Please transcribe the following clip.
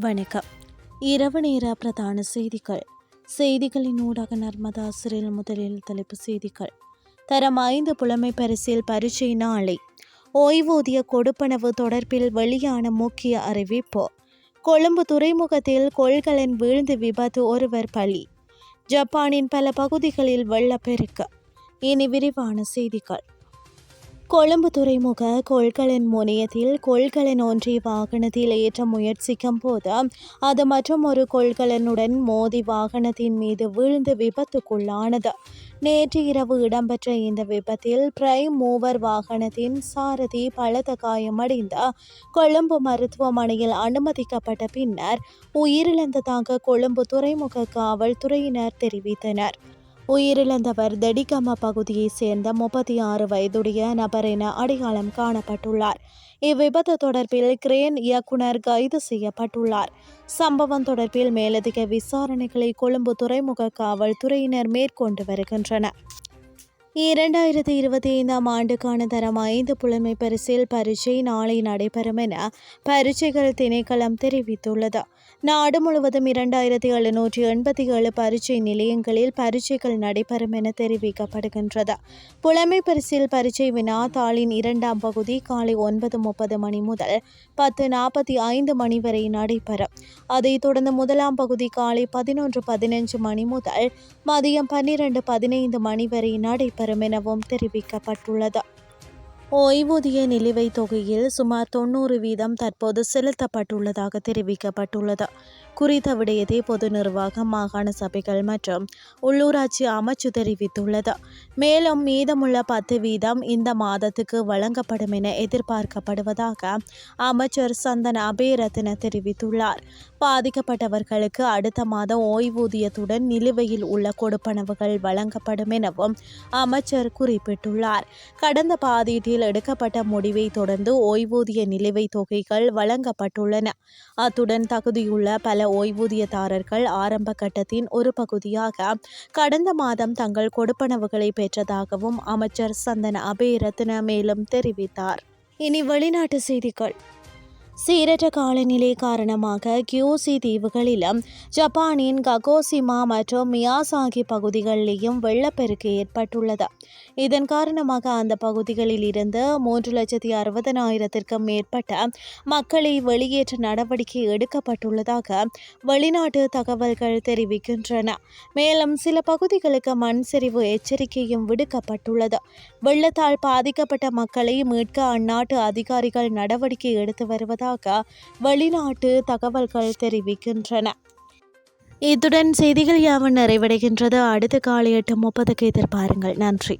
வணக்கம். இரவு நேர பிரதான செய்திகள். செய்திகளின் ஊடாக நர்மதா சிறில் முதலில் தலைப்பு செய்திகள். தரம் ஐந்து புலமை பரிசில் பரீட்சை நாளை. ஓய்வூதிய கொடுப்பனவு தொடர்பில் வெளியான முக்கிய அறிவிப்பு. கொழும்பு துறைமுகத்தில் கொள்கலன் வீழ்ந்து விபத்து ஒருவர் பலி. ஜப்பானின் பல பகுதிகளில் வெள்ளப்பெருக்கு. இனி விரிவான செய்திகள். கொழும்பு துறைமுக கொள்கலன் முனையத்தில் கொள்கலன் ஒன்றை வாகனத்தில் ஏற்ற முயற்சிக்கும் போது அது மற்றும் ஒரு கொள்கலனுடன் மோதி வாகனத்தின் மீது வீழ்ந்து விபத்துக்குள்ளானது. நேற்று இரவு இடம்பெற்ற இந்த விபத்தில் பிரைம் மூவர் வாகனத்தின் சாரதி பலத்த காயமடைந்த கொழும்பு மருத்துவமனையில் அனுமதிக்கப்பட்ட பின்னர் உயிரிழந்ததாக கொழும்பு துறைமுக காவல்துறையினர் தெரிவித்தனர். உயிரிழந்தவர் தடிகம பகுதியைச் சேர்ந்த முப்பத்தி ஆறு வயதுடைய நபர் என அடையாளம் காணப்பட்டுள்ளார். இவ்விபத்து தொடர்பில் கிரேன் இயக்குனர் கைது செய்யப்பட்டுள்ளார். சம்பவம் தொடர்பில் மேலதிக விசாரணைகளை கொழும்பு துறைமுக காவல்துறையினர் மேற்கொண்டு வருகின்றனர். இரண்டாயிரத்தி இருபத்தி ஐந்தாம் ஆண்டுக்கான தரம் ஐந்து புலமை பரிசில் பரீட்சை நாளை நடைபெறும் என பரீட்சைகள் திணைக்களம் தெரிவித்துள்ளது. நாடு முழுவதும் இரண்டாயிரத்தி எழுநூற்றி எண்பத்தி ஏழு பரீட்சை நிலையங்களில் பரீட்சைகள் நடைபெறும் என தெரிவிக்கப்படுகின்றது. புலமை பரிசில் பரீட்சை வினா தாளின் இரண்டாம் பகுதி காலை ஒன்பது முப்பது மணி முதல் பத்து நாற்பத்தி ஐந்து மணி வரை நடைபெறும். அதைத் தொடர்ந்து முதலாம் பகுதி காலை பதினொன்று பதினஞ்சு மணி முதல் மதியம் பன்னிரண்டு பதினைந்து மணி வரை நடைபெறும். தரும் எனவும் தெரிவிக்கப்பட்டுள்ளது. ஓய்வூதிய நிலுவைத் தொகையில் சுமார் தொண்ணூறு வீதம் தற்போது செலுத்தப்பட்டுள்ளதாக தெரிவிக்கப்பட்டுள்ளது. குறித்த விடயத்தை பொது நிர்வாகம் மாகாண சபைகள் மற்றும் உள்ளூராட்சி அமைச்சு தெரிவித்துள்ளது. மேலும் மீதமுள்ள பத்து வீதம் இந்த மாதத்துக்கு வழங்கப்படும் என எதிர்பார்க்கப்படுவதாக அமைச்சர் சந்தன அபேரத்ன தெரிவித்துள்ளார். பாதிக்கப்பட்டவர்களுக்கு அடுத்த மாதம் ஓய்வூதியத்துடன் நிலுவையில் உள்ள கொடுப்பனவுகள் வழங்கப்படும் எனவும் அமைச்சர் குறிப்பிட்டுள்ளார். கடந்த பாதீட்டில் எடுக்கப்பட்ட முடிவை தொடர்ந்து ஓய்வூதிய நிலுவைத் தொகைகள் வழங்கப்பட்டுள்ளன. அத்துடன் தகுதியுள்ள பல ஓய்வூதியதாரர்கள் ஆரம்ப கட்டத்தின் ஒரு பகுதியாக கடந்த மாதம் தங்கள் கொடுப்பனவுகளை பெற்றதாகவும் அமைச்சர் சந்தன அபேரத்ன மேலும் தெரிவித்தார். இனி வெளிநாட்டு செய்திகள். சீரற்ற காலநிலை காரணமாக கியூசி தீவுகளிலும் ஜப்பானின் ககோசிமா மற்றும் மியாசாகி பகுதிகளிலேயும் வெள்ளப்பெருக்கு ஏற்பட்டுள்ளது. இதன் காரணமாக அந்த பகுதிகளில் இருந்து மூன்று லட்சத்தி அறுபதனாயிரத்திற்கும் மேற்பட்ட மக்களை வெளியேற்ற நடவடிக்கை எடுக்கப்பட்டுள்ளதாக வெளிநாட்டு தகவல்கள் தெரிவிக்கின்றன. மேலும் சில பகுதிகளுக்கு மண் சரிவு எச்சரிக்கையும் விடுக்கப்பட்டுள்ளது. வெள்ளத்தால் பாதிக்கப்பட்ட மக்களை மீட்க அந்நாட்டு அதிகாரிகள் நடவடிக்கை எடுத்து வருவதாக வருவதாக வெளிநாட்டு தகவல்கள் தெரிவிக்கின்றன. இத்துடன் செய்திகள் யாவும் நிறைவடைகின்றது. அடுத்த காலை எட்டு முப்பதுக்கு எதிர்பாருங்கள். நன்றி.